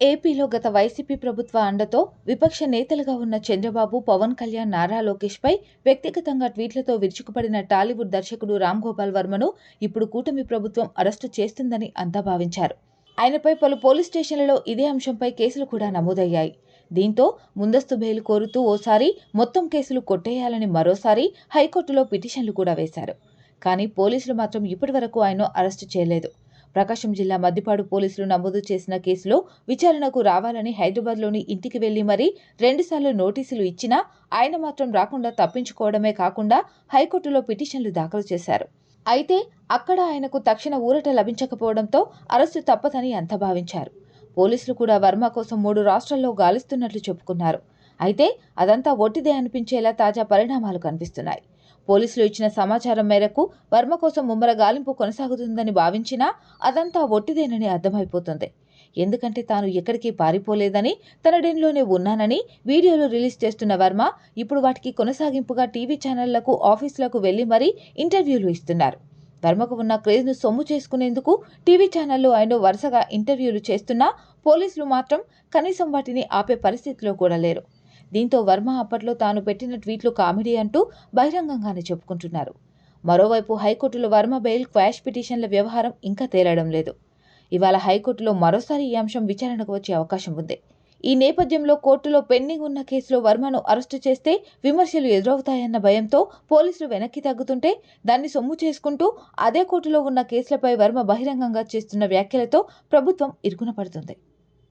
ఏపీలో గత వైసీపీ ప్రభుత్వ అండతో విపక్ష నేతలుగా ఉన్న చంద్రబాబు పవన్ కళ్యాణ్ నారా లోకేష్పై వ్యక్తిగతంగా ట్వీట్లతో విరుచుకుపడిన టాలీవుడ్ దర్శకుడు రామ్ గోపాల్ వర్మను ఇప్పుడు కూటమి ప్రభుత్వం అరెస్టు చేస్తుందని అంతా భావించారు. ఆయనపై పలు పోలీస్ స్టేషన్లలో ఇదే అంశంపై కేసులు కూడా నమోదయ్యాయి. దీంతో ముందస్తు బెయిల్ కోరుతూ ఓసారి మొత్తం కేసులు కొట్టేయాలని మరోసారి హైకోర్టులో పిటిషన్లు కూడా వేశారు. కానీ పోలీసులు మాత్రం ఇప్పటివరకు ఆయన్ను అరెస్టు చేయలేదు. ప్రకాశం జిల్లా మద్దిపాడు పోలీసులు నమోదు చేసిన కేసులో విచారణకు రావాలని హైదరాబాద్లోని ఇంటికి వెళ్ళి మరీ రెండుసార్లు నోటీసులు ఇచ్చినా ఆయన మాత్రం రాకుండా తప్పించుకోవడమే కాకుండా హైకోర్టులో పిటిషన్లు దాఖలు చేశారు. అయితే అక్కడ ఆయనకు తక్షణ ఊరట లభించకపోవడంతో అరెస్టు తప్పదని అంత భావించారు. పోలీసులు కూడా వర్మ కోసం మూడు రాష్ట్రాల్లో గాలిస్తున్నట్లు చెప్పుకున్నారు. అయితే అదంతా ఒట్టిదే అనిపించేలా తాజా పరిణామాలు కనిపిస్తున్నాయి. పోలీసులు ఇచ్చిన సమాచారం మేరకు వర్మ కోసం ముమ్మర గాలింపు కొనసాగుతుందని భావించినా అదంతా ఒట్టిదేనని అర్థమైపోతుంది. ఎందుకంటే తాను ఎక్కడికి పారిపోలేదని తన డెన్లోనే ఉన్నానని వీడియోలు రిలీజ్ చేస్తున్న వర్మ ఇప్పుడు వాటికి కొనసాగింపుగా టీవీ ఛానళ్ళకు ఆఫీసులకు వెళ్ళి మరీ ఇంటర్వ్యూలు ఇస్తున్నారు. వర్మకు ఉన్న క్రేజ్ను సొమ్ము చేసుకునేందుకు టీవీ ఛానళ్ళు ఆయన వరుసగా ఇంటర్వ్యూలు చేస్తున్నా పోలీసులు మాత్రం కనీసం వాటిని ఆపే పరిస్థితిలో కూడా లేరు. దీంతో వర్మ అప్పట్లో తాను పెట్టిన ట్వీట్లు కామెడీ అంటూ బహిరంగంగానే చెప్పుకుంటున్నారు. మరోవైపు హైకోర్టులో వర్మ బెయిల్ క్వాష్ పిటిషన్ల వ్యవహారం ఇంకా తేలడం లేదు. ఇవాళ హైకోర్టులో మరోసారి ఈ అంశం విచారణకు వచ్చే అవకాశం ఉంది. ఈ నేపథ్యంలో కోర్టులో పెండింగ్ ఉన్న కేసులో వర్మను అరెస్టు చేస్తే విమర్శలు ఎదురవుతాయన్న భయంతో పోలీసులు వెనక్కి తగ్గుతుంటే దాన్ని సొమ్ము చేసుకుంటూ అదే కోర్టులో ఉన్న కేసులపై వర్మ బహిరంగంగా చేస్తున్న వ్యాఖ్యలతో ప్రభుత్వం ఇరుకున పడుతుంది.